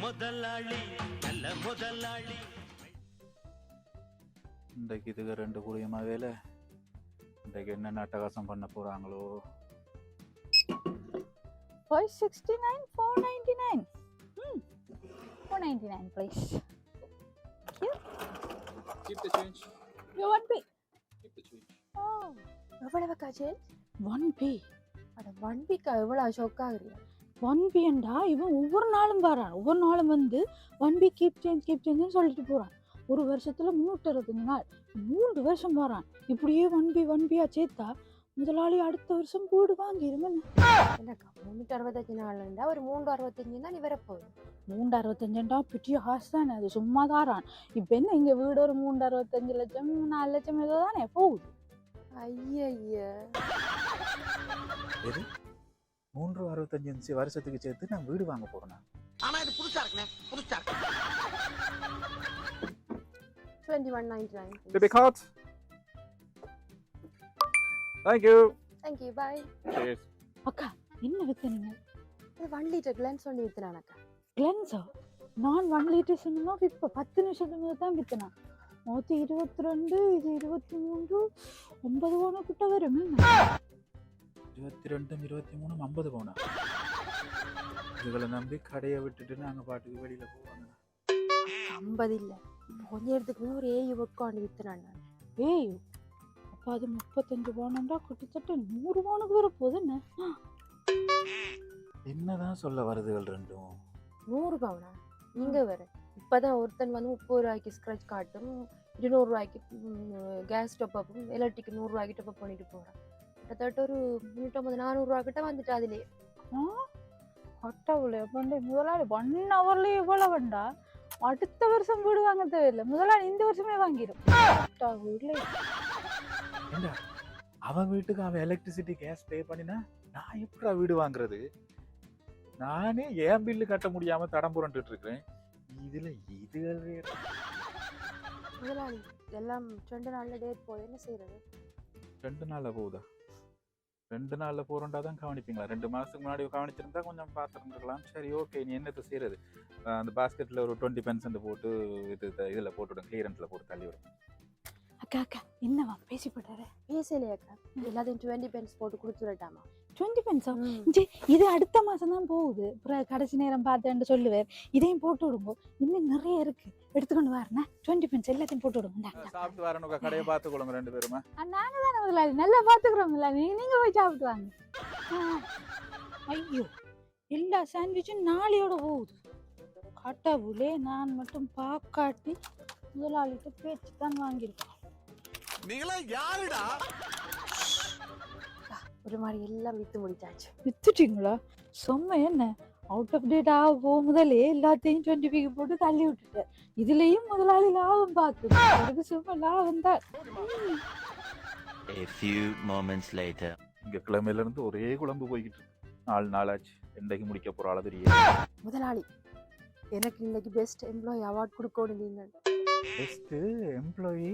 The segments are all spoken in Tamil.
முதலாளி நல்ல முதலாளி. இன்றைக்கு இதுக்கு ரெண்டு கூடியமா வேலை? இன்றைக்கு என்னென்ன அட்டகாசம் பண்ண போகிறாங்களோ 569 499 hmm. 499 please. Keep the change. you want p. Keep the change. oh. எவ்வளவு காய்ச்சல் 1 p. அட ஒன் வீக்கா எவ்வளவு ஷோக் ஆகுறியா ஒன் பிஎன்டா இவன் ஒவ்வொரு நாளும் வரான். ஒவ்வொரு நாளும் வந்து one B keep change keep சேஞ்சுன்னு சொல்லிட்டு போறான். ஒரு வருஷத்துல முன்னூற்றி அறுபத்தஞ்சு நாள். மூன்று வருஷம் வரான். இப்படியே ஒன் பி ஒன் பியா சேர்த்தா முதலாளி அடுத்த வருஷம் வீடு வாங்கிருமே என்னக்கா முன்னூற்றி அறுபத்தஞ்சு நாள்ண்டா ஒரு மூன்று அறுபத்தஞ்சு தான் நீ வரப்போகுது மூன்று அறுபத்தஞ்சுண்டா? பெரிய காசு தானே. அது சும்மா தாரான் இப்போ என்ன இங்க வீடு ஒரு மூன்று அறுபத்தஞ்சு லட்சம் நாலு லட்சம் ஏதோ தானே போகுது. ஐய மூன்று அறுபத்தஞ்சு வருஷத்துக்கு சேர்த்து நான் வீடு வாங்க போறேன் ஆனா இது புதுசா இருக்குண்ணே புதுசா இருக்கு. Twenty one ninety nine Baby card. Thank you. Thank you bye Cheers. அக்கா என்ன வித்தனீங்க இது ஒன் லிட்டர் கிளான்ஸ் ஒன்று வித்துனானக்கா கிளென்ஸா நான் ஒன் லிட்டர் சொன்னா இப்போ பத்து நிமிஷத்துக்கு தான் வித்தனான். நூற்றி இருபத்தி ரெண்டு இது இருபத்தி மூன்று ஒன்பது போன கிட்ட வரும். இருபத்தி ரெண்டும் இருபத்தி மூணும் ஐம்பது போனா இதுகளை நம்பி கடையை விட்டுட்டு நாங்கள் பாட்டுக்கு வெளியில போவாங்க ஐம்பது இல்லை. கொஞ்ச நேரத்துக்கு முன்ன ஒரு ஏழு உட்காந்து வித்துனான் நான். ஏய் அப்போ அது முப்பத்தஞ்சு போனோம்டா கிட்டத்தட்ட நூறு போனுக்கு வர போகுது என்ன என்னதான் சொல்ல வருதுகள் ரெண்டும்? நூறு பவுனா? நீங்க வேற இப்பதான் ஒருத்தன் வந்து முப்பது ரூபாய்க்கு ஸ்க்ராட்ச் காட்டும் இருநூறு ரூபாய்க்கு கேஸ் டொப்பப்பும் எலக்ட்ரிக் நூறு ரூபாய்க்கு டொப்பப் பண்ணிட்டு போறான். கிட்டத்தட்ட ஒரு முன்னூற்றம்பது நானூறு ரூபா கிட்ட வந்துட்டு அதுலயே அட்டவுல பண்ணி முதலாளி ஒன் ஹவர்லயே இவ்வளவு வேண்டா? அடுத்த வருஷம் வீடு வாங்க தேவையில்லை முதலாளி இந்த வருஷமே வாங்கிடும் அவன் வீட்டுக்கு அவன் எலக்ட்ரிசிட்டி கேஸ் பே பண்ணினா நான் எப்படா வீடு வாங்குறது? நானே ஏன் பில்லு கட்ட முடியாம தடம் புரண்டுட்டு இருக்கிறேன் இதுல வேற. முதலாளி எல்லாம் ரெண்டு நாள்ல டேட் போகுது என்ன செய்யறது ரெண்டு நாள்ல போகுதா? ரெண்டு நாள்ல போறோண்டா தான் கவனிப்பீங்களா? ரெண்டு மாசத்துக்கு முன்னாடி கவனிச்சிருந்தா கொஞ்சம் பார்த்துருந்துருக்கலாம். சரி ஓகே நீ என்னத்தை செய்யறது அஹ் அந்த பாஸ்கெட்ல ஒரு டுவெண்ட்டி பென்சென்ட் போட்டு இது இதுல போட்டுவிடும் கிளியரன்ஸ்ல போட்டு தள்ளி விடும் அக்கா அக்கா என்னவா பேசி போட்டாரு? பேசலையாக்கா எல்லாத்தையும் டுவெண்ட்டி பென்ஸ் போட்டு கொடுத்துடட்டாமா டுவெண்ட்டி பென்ஸா ஜி இது அடுத்த மாசம் தான் போகுது. அப்புறம் கடைசி நேரம் பார்த்தேன்னு சொல்லுவார். இதையும் போட்டு விடுங்க. இன்னும் நிறைய இருக்கு. எடுத்துக்கொண்டு வரேன் டுவெண்ட்டி பென்ஸ் எல்லாத்தையும் போட்டு விடுங்க. சாப்பிட்டு வரணும் கடையை பார்த்துக்கொள்ளுங்க ரெண்டு பேருமா. நாங்க தானே முதலாளி நல்லா பாத்துக்கிறோம் முதலாளி நீங்க நீங்க போய் சாப்பிட்டு வாங்க. ஐயோ. எல்லா சாண்ட்விச்சும் நாளையோட போகுது. கடவுளே நான் மட்டும் பாக்காட்டி முதலாளிகிட்ட பேச்சு தான் வாங்கியிருக்கோம். நீங்களா யாருடா? ஒரு மாதிரி எல்லாம் வித்து முடிச்சாச்சு. வித்துட்டீங்களா? செம்ம என்ன அவுட் ஆஃப் டேட் ஆக போக முதலே எல்லாத்தையும் டுவெண்ட்டி பிக்கு போட்டு தள்ளி விட்டுட்டேன் இதுலயும் முதலாளி லாபம் பார்க்குது எனக்கு சும்மா லாபம் தான். A few moments later. இங்க கிழமையில இருந்து ஒரே குழம்பு போய்கிட்டு இருக்கு. நாலு நாளாச்சு. என்னைக்கு முடிக்க போற ஆளு தெரியல. முதலாளி எனக்கு இன்னைக்கு பெஸ்ட் எம்ப்ளாயி அவார்ட் கொடுக்கணும் நீங்கள். பெஸ்ட் எம்ப்ளாயி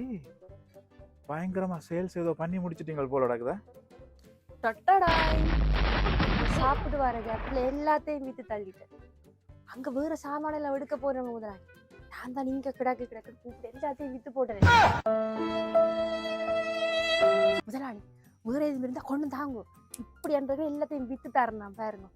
பயங்கரமா சேல்ஸ் ஏதோ பண்ணி முடிச்சிட்டீங்க போல நடக்குதா? தொட்டடாய் சாப்பிட்டு வர கேப்ல எல்லாத்தையும் வித்து தள்ளிட்டேன் அங்க வேற சாமான எல்லாம் எடுக்க போறேன் முதலாளி. நான் தான் நீங்க கிடக்கு கிடக்கு கூப்பிட்டு எல்லாத்தையும் வித்து போட்டேன் முதலாளி வேற எதுவும் இருந்தா கொண்டு தாங்க. இப்படி என்றது எல்லாத்தையும் வித்து தரேன் நான் பாருங்க.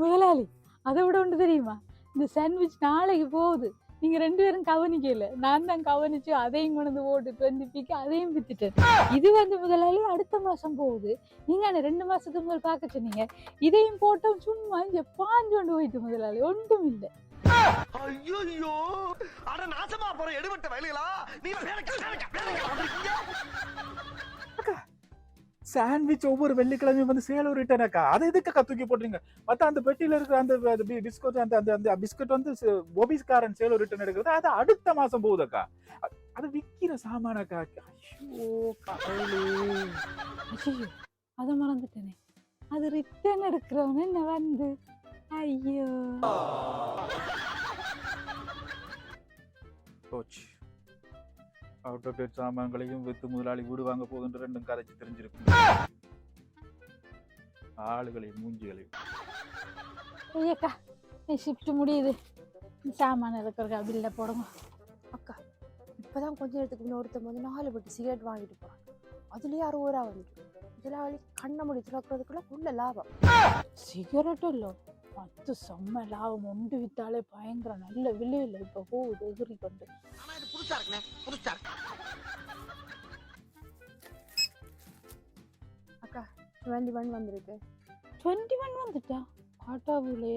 முதலாளி அதை விட ஒன்று தெரியுமா? இந்த சாண்ட்விச் நாளைக்கு போகுது. நீங்க ரெண்டு பேரும் கவனிக்கல. நான் தான் கவனிச்சு அதையும் கொண்டு ஓட்டு டுவெண்ட்டி பிக்கு அதையும் வித்துட்டேன். இது வந்து முதலாளி அடுத்த மாசம் போகுது. நீங்க அந்த ரெண்டு மாசத்துக்கு முதல் பார்க்க சொன்னீங்க. இதையும் போட்டோம் சும்மா இங்க பாஞ்சு கொண்டு போயிட்டு முதலாளி. ஒன்றும் இல்லை. ஐயோ அட நாசமா போற எடுபட்ட நீ சாண்ட்விச் ஒவ்வொரு வெள்ளிக்கிழமையும் வந்து சேல் ரிட்டர்னாக்கா அதை எதுக்கு தூக்கி போட்டுறீங்க பார்த்தா அந்த பெட்டியில் இருக்கிற அந்த பிஸ்கட் அந்த அந்த அந்த பிஸ்கட் வந்து ஒபிஸ்காரன் சேல் ரிட்டர்ன் எடுக்கிறது அது அடுத்த மாதம் போகுதுக்கா. அது விற்கிற சாமானக்கா ஐயோ கடவுளே. அதை மறந்துட்டேனே. அது ரிட்டர்ன் எடுக்கிறவனே என்ன வந்து ஐயோ. அவுட் ஆஃப் டேட் சாமான்களையும் வித்து முதலாளி வீடு வாங்க போகுதுன்ற ரெண்டும் கதைச்சு தெரிஞ்சிருக்கும். ஆளுகளையும் மூஞ்சிகளையும். ஐயக்கா ஷிஃப்ட் முடியுது. சாமான இருக்கிறக்கா பில்ல போடுங்க. அக்கா இப்பதான் கொஞ்ச நேரத்துக்கு முன்ன ஒருத்தன் வந்து நாலு பட்டு சிகரெட் வாங்கிட்டு போறான் அதுலயே அறுபது ரூபா வந்துட்டு. முதலாளி கண்ணை முடி திறக்கிறதுக்குள்ள உள்ள லாபம். சிகரெட்டும் இல்லை. பத்து செம்ம லாபம். ஒன்று வித்தாலே பயங்கர நல்ல விலையில் இப்போ போகுது எகிரி கொண்டு புதுசா இருக்குண்ணே புதுசா இருக்கு. அக்கா டுவெண்ட்டி ஒன் வந்திருக்கு. டுவெண்ட்டி ஒன் வந்துட்டா? காட்டாவுலே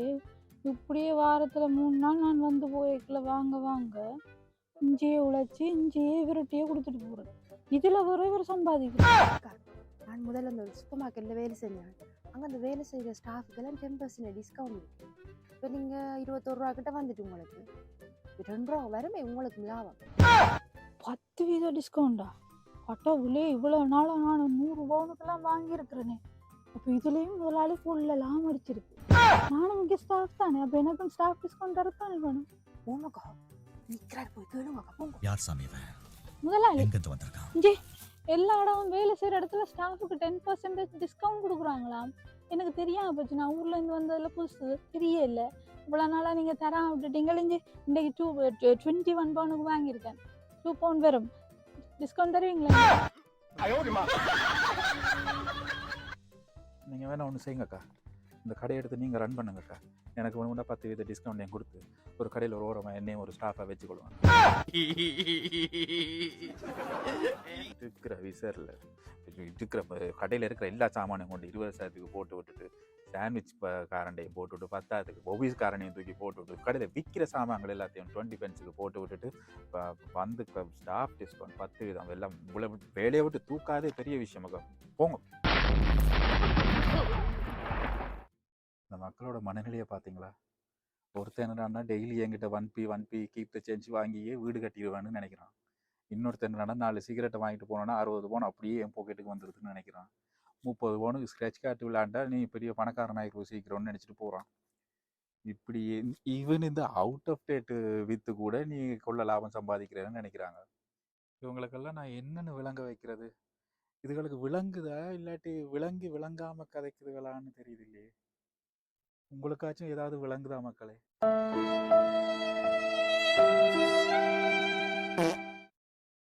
இப்படியே வாரத்தில் மூணு நாள் நான் வந்து போய்க்கல வாங்க வாங்க. இஞ்சியே உழைச்சி இஞ்சியே விரட்டியே கொடுத்துட்டு போகிறேன் இதில் வர இவர் சம்பாதிக்கிறேன் நான் முதல்ல அந்த சூப்பர் மார்க்கெட்டில் வேலை செஞ்சேன். அங்கே அந்த வேலை செய்கிற ஸ்டாஃபுக்கெல்லாம் டென் பர்சன்ட் டிஸ்கவுண்ட் இருக்கு. இப்போ நீங்கள் இருபத்தொரு ரூபா கிட்ட வந்துட்டு உங்களுக்கு. ரெண்டு ரூபா வருமே உங்களுக்கு லாபம். பத்து வீத டிஸ்கவுண்டா காட்டாவுலே இவ்வளோ நாளாக நான் நூறு பவுனுக்கெல்லாம் வாங்கியிருக்கிறேனே. அப்போ இதுலேயும் முதலாளி ஃபுல்ல லாபம் அடிச்சிருக்கு. நானும் இங்கே ஸ்டாஃப் தானே அப்போ எனக்கும் ஸ்டாஃப் டிஸ்கவுண்ட் தரத்தானே வேணும். ஓமக்கா நிற்கிறாரு போய் கேளுங்கக்கா போங்க. யார் சாமி முதலாளி. இங்கே எல்லா இடமும் வேலை செய்கிற இடத்துல ஸ்டாஃபுக்கு டென் பர்சன்டேஜ் டிஸ்கவுண்ட் கொடுக்குறாங்களாம். எனக்கு தெரியாம போச்சு நான் ஊர்ல இருந்து வந்ததில் புதுசு தெரியல. இவ்வளோ நாளாக நீங்கள் தரா விட்டுட்டீங்க. இங்கே இன்றைக்கு டூ டுவெண்ட்டி ஒன் பவுனுக்கு வாங்கியிருக்கேன். டூ பவுண்ட் வரும் டிஸ்கவுண்ட் தருவீங்களா? நீங்கள் வேணா ஒன்று செய்யுங்கக்கா. இந்த கடையை எடுத்து நீங்கள் ரன் பண்ணுங்கக்கா. எனக்கு ஒன்று பத்து வீத டிஸ்கவுண்ட் என் கொடுத்து ஒரு கடையில் ஒரு ஓரமாக என்னையும் ஒரு ஸ்டாஃபாக வச்சுக்கொள்வாங்க இருக்கிற விசரில் இருக்கிற கடையில் இருக்கிற எல்லா சாமானையும் கொண்டு இருபது சதத்துக்கு போட்டு விட்டுட்டு சாண்ட்விச் காரண்டையும் போட்டு விட்டு பத்தாயிரத்துக்கு ஒபிஸ் காரண்டையும் தூக்கி போட்டு விட்டு கடையில் விற்கிற சாமான்கள் எல்லாத்தையும் டுவெண்ட்டி பென்ஸுக்கு போட்டு விட்டுட்டு வந்து ஸ்டாஃப் டிஸ்கவுண்ட் பத்து விதம் எல்லாம் இவ்வளோ வேலையை விட்டு தூக்காதே பெரிய விஷயம் போங்க. இந்த மக்களோட மனநிலையை பார்த்தீங்களா? ஒருத்தன் என்னடான்னா டெய்லி என்கிட்ட one B one B keep the change வாங்கியே வீடு கட்டிடுவேன்னு நினைக்கிறான். இன்னொருத்தன் என்னடான்னா நாலு சிகரெட்டை வாங்கிட்டு போனோன்னா அறுபது போன அப்படியே என் பாக்கெட்டுக்கு வந்துடுதுன்னு நினைக்கிறான். முப்பது பவுனுக்கு ஸ்க்ராட்ச் கார்டு விளாண்டா நீ பெரிய பணக்காரன் ஆகிருக்கும் சீக்கிரம்னு நினச்சிட்டு போகிறான் இப்படி ஈவன் இந்த அவுட் ஆஃப் டேட்டு வித்து கூட நீ கொள்ள லாபம் சம்பாதிக்கிறேன்னு நினைக்கிறாங்க. இவங்களுக்கெல்லாம் நான் என்னென்னு விளங்க வைக்கிறது? இதுகளுக்கு விளங்குதா? இல்லாட்டி விளங்கி விளங்காம கதைக்குதுகளான்னு தெரியுது இல்லையே உங்களுக்காச்சும் ஏதாவது விளங்குதா மக்களே?